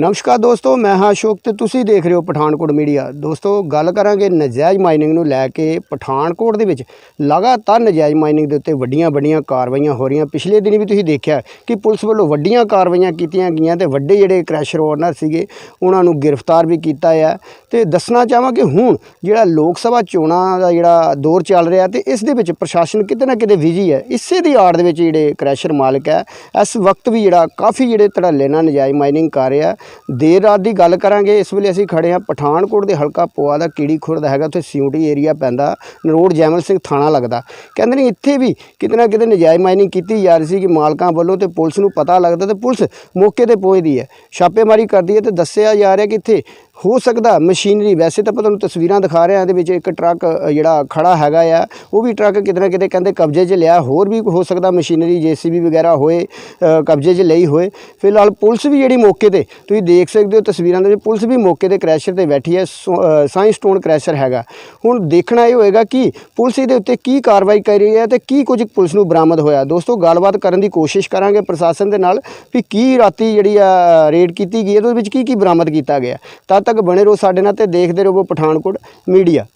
ਨਮਸਕਾਰ ਦੋਸਤੋ, ਮੈਂ ਹਾਂ ਅਸ਼ੋਕ ਤੇ ਤੁਸੀਂ ਦੇਖ ਰਹੇ ਹੋ ਪਠਾਨਕੋਟ ਮੀਡੀਆ। ਦੋਸਤੋ, ਗੱਲ ਕਰਾਂਗੇ ਨਜਾਇਜ਼ ਮਾਈਨਿੰਗ ਨੂੰ ਲੈ ਕੇ ਪਠਾਨਕੋਟ ਦੇ ਵਿੱਚ। ਲਗਾਤਾਰ ਨਜਾਇਜ਼ ਮਾਈਨਿੰਗ ਦੇ ਉੱਤੇ ਵੱਡੀਆਂ ਵੱਡੀਆਂ ਕਾਰਵਾਈਆਂ ਹੋ ਰਹੀਆਂ। ਪਿਛਲੇ ਦਿਨ ਵੀ ਤੁਸੀਂ ਦੇਖਿਆ ਕਿ ਪੁਲਿਸ ਵੱਲੋਂ ਵੱਡੀਆਂ ਕਾਰਵਾਈਆਂ ਕੀਤੀਆਂ ਗਈਆਂ ਤੇ ਵੱਡੇ ਜਿਹੜੇ ਕ੍ਰੈਸ਼ਰ ਓਨਰ ਸੀਗੇ, ਉਹਨਾਂ ਨੂੰ ਗ੍ਰਿਫਤਾਰ ਵੀ ਕੀਤਾ ਹੈ ਤੇ ਦੱਸਣਾ ਚਾਹਾਂ ਕਿ ਹੁਣ ਜਿਹੜਾ ਲੋਕ ਸਭਾ ਚੋਣਾਂ ਦਾ ਜਿਹੜਾ ਦੌਰ ਚੱਲ ਰਿਹਾ ਤੇ ਇਸ ਦੇ ਵਿੱਚ ਪ੍ਰਸ਼ਾਸਨ ਕਿਤੇ ਨਾ ਕਿਤੇ ਵਿਜੀ ਹੈ। ਇਸੇ ਦੀ ਆੜ ਦੇ ਵਿੱਚ ਜਿਹੜੇ ਕ੍ਰੈਸ਼ਰ ਮਾਲਕ ਹੈ, ਇਸ ਵਕਤ ਵੀ ਜਿਹੜਾ ਕਾਫੀ ਜਿਹੜੇ ਧੜੱਲੇ ਨਾਲ ਨਜਾਇਜ਼ ਮਾਈਨਿੰਗ ਕਰ ਰਿਹਾ। ਦੇਰ ਰਾਤ ਦੀ ਗੱਲ ਕਰਾਂਗੇ। ਇਸ ਵੇਲੇ ਅਸੀਂ ਖੜੇ ਹਾਂ ਪਠਾਨਕੋਟ ਦੇ ਹਲਕਾ ਪੋਆ ਦਾ ਕੀੜੀ ਖੁਰਦ ਹੈਗਾ। ਉੱਥੇ ਸਿਉਂਟੀ ਏਰੀਆ ਪੈਂਦਾ। ਨਰੋੜ ਜੈਮਲ ਸਿੰਘ ਥਾਣਾ ਲੱਗਦਾ। ਕਹਿੰਦੇ ਨੇ ਇੱਥੇ ਵੀ ਕਿਤੇ ਨਾ ਕਿਤੇ ਨਜਾਇਜ਼ ਮਾਈਨਿੰਗ ਕੀਤੀ ਜਾ ਰਹੀ ਸੀ ਕਿ ਮਾਲਕਾਂ ਵੱਲੋਂ ਤੇ ਪੁਲਿਸ ਨੂੰ ਪਤਾ ਲੱਗਦਾ ਤੇ ਪੁਲਿਸ ਮੌਕੇ ਤੇ ਪਹੁੰਚਦੀ ਹੈ। ਛਾਪੇਮਾਰੀ ਕਰਦੀ ਹੈ ਤੇ ਦੱਸਿਆ ਜਾ ਰਿਹਾ ਕਿ ਇੱਥੇ ਹੋ ਸਕਦਾ ਮਸ਼ੀਨਰੀ, ਵੈਸੇ ਤਾਂ ਆਪਾਂ ਤੁਹਾਨੂੰ ਤਸਵੀਰਾਂ ਦਿਖਾ ਰਹੇ ਹਾਂ, ਇਹਦੇ ਵਿੱਚ ਇੱਕ ਟਰੱਕ ਜਿਹੜਾ ਖੜਾ ਹੈਗਾ ਆ, ਉਹ ਵੀ ਟਰੱਕ ਕਿਤੇ ਨਾ ਕਿਤੇ ਕਹਿੰਦੇ ਕਬਜ਼ੇ 'ਚ ਲਿਆ, ਹੋਰ ਵੀ ਹੋ ਸਕਦਾ ਮਸ਼ੀਨਰੀ, ਜੀਸੀਬੀ ਵਗੈਰਾ ਹੋਏ ਕਬਜ਼ੇ 'ਚ ਲਈ ਹੋਏ। ਫਿਲਹਾਲ ਪੁਲਿਸ ਵੀ ਜਿਹੜੀ ਮੌਕੇ ਤੇ, ਤੁਸੀਂ ਦੇਖ ਸਕਦੇ ਹੋ ਤਸਵੀਰਾਂ ਦੇ ਵਿੱਚ, ਪੁਲਿਸ ਵੀ ਮੌਕੇ ਤੇ ਕ੍ਰੈਸ਼ਰ ਤੇ ਬੈਠੀ ਹੈ ਸਾਇੰਸ ਸਟੋਨ ਕ੍ਰੈਸ਼ਰ ਹੈਗਾ। ਹੁਣ ਦੇਖਣਾ ਇਹ ਹੋਏਗਾ ਕਿ ਪੁਲਿਸ ਇਹਦੇ ਉੱਤੇ ਕੀ ਕਾਰਵਾਈ ਕਰ ਰਹੀ ਹੈ ਤੇ ਕੀ ਕੁਝ ਪੁਲਿਸ ਨੂੰ ਬਰਾਮਦ ਹੋਇਆ। ਦੋਸਤੋ, ਗੱਲਬਾਤ ਕਰਨ ਦੀ ਕੋਸ਼ਿਸ਼ ਕਰਾਂਗੇ ਪ੍ਰਸ਼ਾਸਨ ਦੇ ਨਾਲ ਵੀ ਕੀ ਰਾਤੀ ਜਿਹੜੀ ਆ, ਰੇਡ ਕੀਤੀ ਗਈ ਹੈ ਤੇ ਉਹਦੇ ਵਿੱਚ ਕੀ ਕੀ ਬਰਾਮਦ ਕੀਤਾ ਗਿਆ। ਤਦ ਤੱਕ ਬਣੇ ਰਹੋ ਸਾਡੇ ਨਾਲ ਤੇ ਦੇਖਦੇ ਰਹੋ ਪਠਾਨਕੋਟ ਮੀਡੀਆ।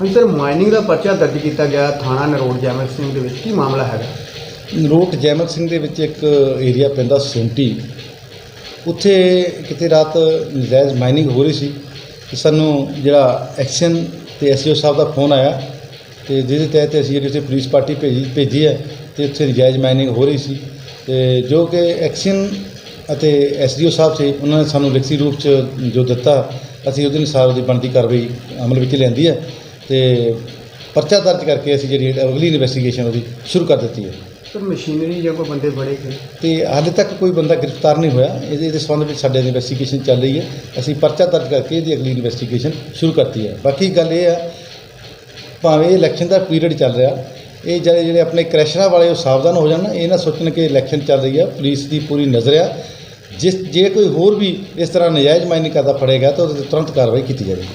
ਹਾਂਜੀ ਸਰ ਮਾਈਨਿੰਗ ਦਾ ਪਰਚਾ ਦਰਜ ਕੀਤਾ ਗਿਆ, ਥਾਣਾ ਨਰੋੜ ਜੈਮਲ ਸਿੰਘ ਦੇ ਵਿੱਚ ਕੀ ਮਾਮਲਾ ਹੈਗਾ? ਨਰੋਟ ਜੈਮਲ ਸਿੰਘ ਦੇ ਵਿੱਚ ਇੱਕ ਏਰੀਆ ਪੈਂਦਾ ਸੋਂਟੀ। ਉੱਥੇ ਕਿਤੇ ਰਾਤ ਨਜਾਇਜ਼ ਮਾਈਨਿੰਗ ਹੋ ਰਹੀ ਸੀ ਤੇ ਸਾਨੂੰ ਜਿਹੜਾ ਐਕਸ਼ਨ ਤੇ ਐਸਓ ਸਾਹਿਬ ਦਾ ਫੋਨ ਆਇਆ ਤੇ ਜਿਹਦੇ ਤਹਿਤ ਅਸੀਂ ਜਿਹੜੀ ਉੱਥੇ ਪੁਲਿਸ ਪਾਰਟੀ ਭੇਜੀ ਭੇਜੀ ਹੈ ਤੇ ਉੱਥੇ ਨਜਾਇਜ਼ ਮਾਈਨਿੰਗ ਹੋ ਰਹੀ ਸੀ। ਤੇ ਜੋ ਕਿ ਐਕਸ਼ਨ ਅਤੇ ਐਸਡੀਓ ਸਾਹਿਬ ਸੀ, ਉਹਨਾਂ ਨੇ ਸਾਨੂੰ ਲਿਖਤੀ ਰੂਪ ਚ ਜੋ ਦਿੱਤਾ, ਅਸੀਂ ਉਹਦੇ ਅਨੁਸਾਰ ਉਹਦੀ ਬਣਦੀ ਕਾਰਵਾਈ ਅਮਲ ਵਿੱਚ ਲਿਆਂਦੀ ਹੈ। ਤੇ ਪਰਚਾ ਦਰਜ ਕਰਕੇ ਅਸੀਂ ਜਿਹੜੀ ਅਗਲੀ ਇਨਵੈਸਟੀਗੇਸ਼ਨ ਉਹਦੀ ਸ਼ੁਰੂ ਕਰ ਦਿੱਤੀ ਹੈ। ਸਰ ਮਸ਼ੀਨਰੀ ਜਾਂ ਕੋਈ ਬੰਦੇ ਫੜੇ ਗਏ? ਤੇ ਹਾਲੇ ਤੱਕ ਕੋਈ ਬੰਦਾ ਗ੍ਰਿਫਤਾਰ ਨਹੀਂ ਹੋਇਆ। ਇਹਦੇ ਇਹਦੇ ਸੰਬੰਧ ਵਿੱਚ ਸਾਡੇ ਇਨਵੈਸਟੀਗੇਸ਼ਨ ਚੱਲ ਰਹੀ ਹੈ। ਅਸੀਂ ਪਰਚਾ ਦਰਜ ਕਰਕੇ ਇਹਦੀ ਅਗਲੀ ਇਨਵੈਸਟੀਗੇਸ਼ਨ ਸ਼ੁਰੂ ਕਰਤੀ ਹੈ। ਬਾਕੀ ਗੱਲ ਇਹ ਹੈ ਭਾਵੇਂ ਇਲੈਕਸ਼ਨ ਦਾ ਪੀਰੀਅਡ ਚੱਲ ਰਿਹਾ ਇਹ ਜਿਹੜੇ ਜਿਹੜੇ ਆਪਣੇ ਕ੍ਰੈਸ਼ਰਾਂ ਵਾਲੇ ਉਹ ਸਾਵਧਾਨ ਹੋ ਜਾਣ ਇਹ ਨਾ ਸੋਚਣ ਕਿ ਇਲੈਕਸ਼ਨ ਚੱਲ ਰਹੀ ਹੈ ਪੁਲਿਸ ਦੀ ਪੂਰੀ ਨਜ਼ਰ ਆ। ਜਿਸ ਜੇ ਕੋਈ ਹੋਰ ਵੀ ਇਸ ਤਰ੍ਹਾਂ ਨਜਾਇਜ਼ ਮਾਈਨਿੰਗ ਕਰਦਾ ਫੜੇਗਾ ਤਾਂ ਉਹਦੇ ਤੇ ਤੁਰੰਤ ਕਾਰਵਾਈ ਕੀਤੀ ਜਾਵੇਗੀ।